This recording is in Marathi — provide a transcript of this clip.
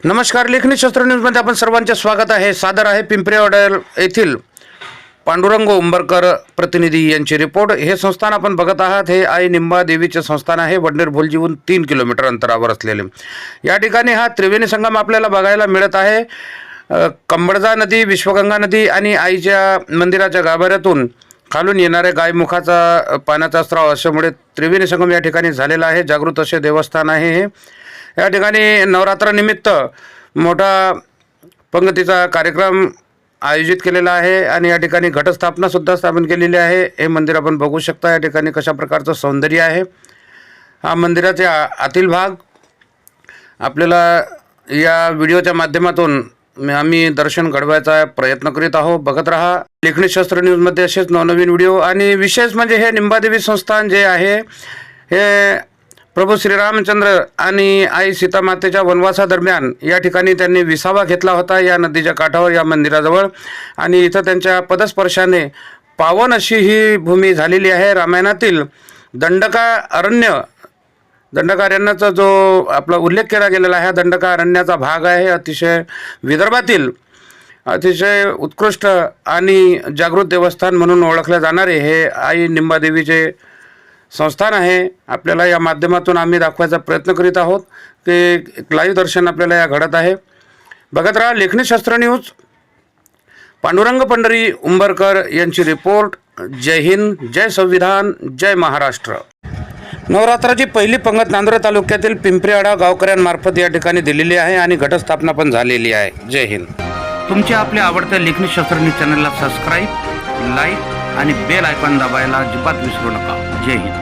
नमस्कार लेखनी शस्त्र न्यूजमध्ये आपण सर्वांचे स्वागत आहे. सादर आहे पिंपरी ऑर्डर येथील पांडुरंग उंबरकर प्रतिनिधी यांची रिपोर्ट हे संस्थान आपण बघत आहात. हे आई निंबा देवीचे संस्थान आहे. वडनेर भोलजीहून तीन किलोमीटर अंतरावर असलेले. या ठिकाणी हा त्रिवेणी संगम आपल्याला बघायला मिळत आहे. कंबळजा नदी विश्वगंगा नदी आणि आईच्या मंदिराच्या गाभाऱ्यातून खालून येणाऱ्या गायमुखाचा पाण्याचा स्राव असल्यामुळे त्रिवेणी संगम या ठिकाणी झालेला आहे. जागृत असे देवस्थान आहे हे. या ठिकाणी नवरात्रानिमित्त मोठा पंगतीचा कार्यक्रम आयोजित केलेला आहे आणि या ठिकाणी घटस्थापनासुद्धा स्थापन केलेली आहे. हे मंदिर आपण बघू शकता या ठिकाणी कशा प्रकारचं सौंदर्य आहे. हा मंदिराचे आतील भाग आपल्याला या व्हिडिओच्या माध्यमातून आम्ही दर्शन घडवायचा प्रयत्न करीत आहोत. बघत राहा. लेखणी शास्त्र न्यूजमध्ये असेच नवनवीन व्हिडिओ आणि विशेष म्हणजे हे निंबादेवी संस्थान जे आहे हे प्रभू श्रीरामचंद्र आणि आई सीतामातेच्या वनवासादरम्यान या ठिकाणी त्यांनी विसावा घेतला होता या नदीच्या काठावर या मंदिराजवळ. आणि इथं त्यांच्या पदस्पर्शाने पावन अशी ही भूमी झालेली आहे. रामायणातील दंडका अरण्य दंडकारण्याचा जो आपला उल्लेख केला गेलेला आहे हा दंडका अरण्याचा भाग आहे. अतिशय विदर्भातील अतिशय उत्कृष्ट आणि जागृत देवस्थान म्हणून ओळखले जाणारे हे आई निंबादेवीचे संस्थान आहे. आपल्याला या माध्यमातून आम्ही दाखवायचा प्रयत्न करीत आहोत. की लाईव्ह दर्शन आपल्याला या घडत आहे. बघत राहा लेखनीशास्त्र न्यूज पांडुरंग पंढरी उंबरकर यांची रिपोर्ट जय हिंद जय संविधान जय महाराष्ट्र. नवरात्राची पहिली पंगत नांद्रा तालुक्यातील पिंपरीआडा गावकऱ्यांमार्फत या ठिकाणी दिलेली आहे आणि घटस्थापना पण झालेली आहे. जय हिंद. तुमच्या आपल्या आवडत्या लेखनी न्यूज चॅनलला सबस्क्राईब लाईक आणि बेल आयकॉन दाबायला अजिबात विसरू नका. जय हिंद.